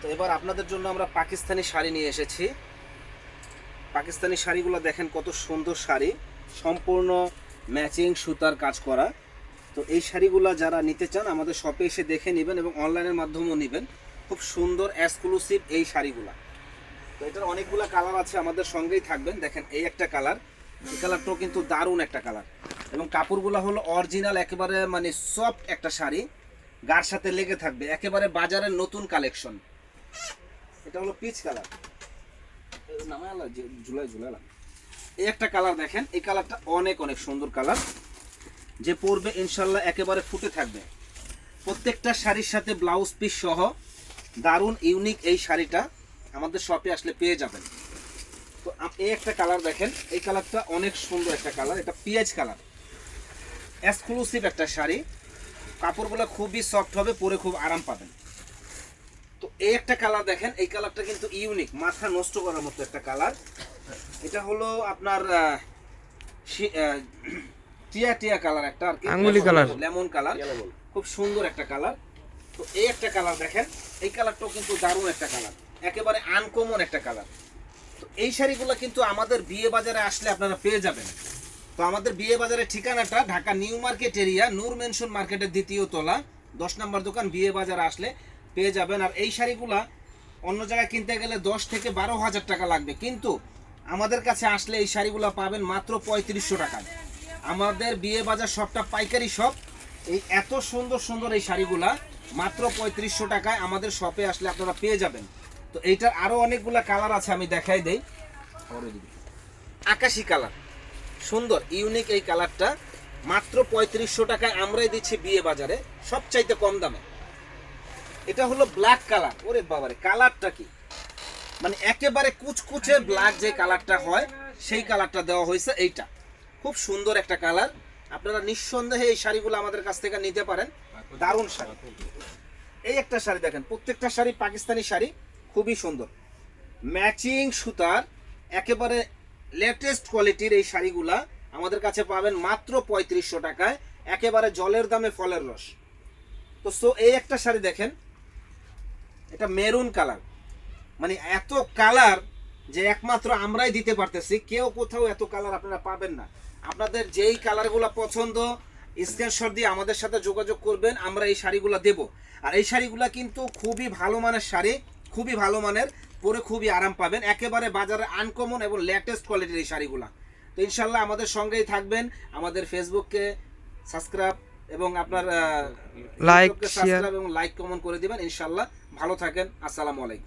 তো এবার আপনাদের জন্য আমরা পাকিস্তানি শাড়ি নিয়ে এসেছি। পাকিস্তানি শাড়িগুলো দেখেন কত সুন্দর শাড়ি, সম্পূর্ণ ম্যাচিং সুতার কাজ করা। তো এই শাড়িগুলো যারা নিতে চান, আমাদের শপে এসে দেখে নেবেন এবং অনলাইনের মাধ্যমেও নেবেন। খুব সুন্দর এক্সক্লুসিভ এই শাড়িগুলো। তো এটার অনেকগুলো কালার আছে আমাদের সঙ্গেই থাকবেন। দেখেন এই একটা কালার এই কালারটাও কিন্তু দারুণ একটা কালার এবং কাপড়গুলো হলো অরিজিনাল একেবারে মানে সফট একটা শাড়ি। গার সাথে লেগে থাকবে, একেবারে বাজারের নতুন কালেকশন এটা হলো পিচ কালার নামায় আলা ঝুলাই ঝুলালাম এই একটা কালার দেখেন, এই কালারটা অনেক অনেক সুন্দর কালার যে পরবে ইনশাল্লাহ একেবারে ফুটে থাকবে। প্রত্যেকটা শাড়ির সাথে ব্লাউজ পিস সহ দারুণ ইউনিক এই শাড়িটা আমাদের শপে আসলে পেয়ে যাবেন। তো এই একটা কালার দেখেন, এই কালারটা অনেক সুন্দর একটা কালার এটা পিঁয়াজ কালার এক্সক্লুসিভ একটা শাড়ি। কাপড়গুলো খুবই সফট হবে, পরে খুব আরাম পাবেন। তো এই একটা কালার দেখেন এই কালারটা কিন্তু ইউনিক মাথা নষ্ট করার মতো একটা কালার এটা হলো আপনার টিয়া টিয়া কালার একটা আর কি। আঙ্গুলি কালার। লেমন কালার খুব সুন্দর একটা কালার তো এই একটা কালার দেখেন এই কালারটাও কিন্তু দারুণ একটা কালার একেবারে আনকমন একটা কালার তো এই শাড়িগুলো কিন্তু আমাদের বিয়ে বাজারে আসলে আপনারা পেয়ে যাবেন। তো আমাদের বিয়ে বাজারের ঠিকানাটা Dhaka New Market area Noor mansion মার্কেটের দ্বিতীয় তলা দশ নম্বর দোকান বিয়ে বাজার আসলে। পেয়ে যাবেন। আর এই শাড়িগুলা অন্য জায়গায় কিনতে গেলে দশ থেকে বারো হাজার টাকা লাগবে। কিন্তু আমাদের কাছে আসলে এই শাড়িগুলো পাবেন মাত্র পঁয়ত্রিশশো টাকায় আমাদের বিয়ে বাজার সবটা পাইকারি শপ এই এত সুন্দর সুন্দর এই শাড়িগুলা মাত্র পঁয়ত্রিশশো টাকায় আমাদের শপে আসলে আপনারা পেয়ে যাবেন। তো এইটার আরও অনেকগুলা কালার আছে, আমি দেখাই দেই। আকাশি কালার সুন্দর ইউনিক এই কালারটা মাত্র পঁয়ত্রিশশো টাকায় আমরাই দিচ্ছি বিয়ে বাজারে, সবচাইতে কম দামে। এটা হলো ব্ল্যাক কালার ওরে বাবারে কালারটা কি? মানে একেবারে কুচকুচে ব্ল্যাক যে কালারটা হয়, সেই কালারটা দেওয়া হয়েছে এইটা। খুব সুন্দর একটা কালার আপনারা নিঃসন্দেহে এই শাড়িগুলো আমাদের কাছ থেকে নিতে পারেন। দারুণ শাড়ি। এই একটা শাড়ি দেখেন, প্রত্যেকটা শাড়ি পাকিস্তানি শাড়ি, খুবই সুন্দর। ম্যাচিং সুতার, একেবারে লেটেস্ট কোয়ালিটির এই শাড়িগুলা আমাদের কাছে পাবেন মাত্র পঁয়ত্রিশশো টাকায়, একেবারে জলের দামে ফলের রস। তো সো এই একটা শাড়ি দেখেন এটা মেরুন কালার। মানে এত কালার যে একমাত্র আমরাই দিতে পারতেছি, কেউ কোথাও এত কালার আপনারা পাবেন না। আপনাদের যেই কালারগুলো পছন্দ স্ক্রিনশট দিয়ে আমাদের সাথে যোগাযোগ করবেন, আমরা এই শাড়িগুলো দেব। আর এই শাড়িগুলো কিন্তু খুবই ভালো মানের শাড়ি, খুবই ভালো মানের, পরে খুবই আরাম পাবেন। একেবারে বাজারে আনকমন এবং লেটেস্ট কোয়ালিটির এই শাড়িগুলো। তো ইনশাল্লাহ আমাদের সঙ্গেই থাকবেন, আমাদের ফেসবুককে সাবস্ক্রাইব এবং আপনার লাইক শেয়ার এবং লাইক কমেন্ট করে দিবেন ইনশাআল্লাহ। ভালো থাকেন আসসালামু আলাইকুম।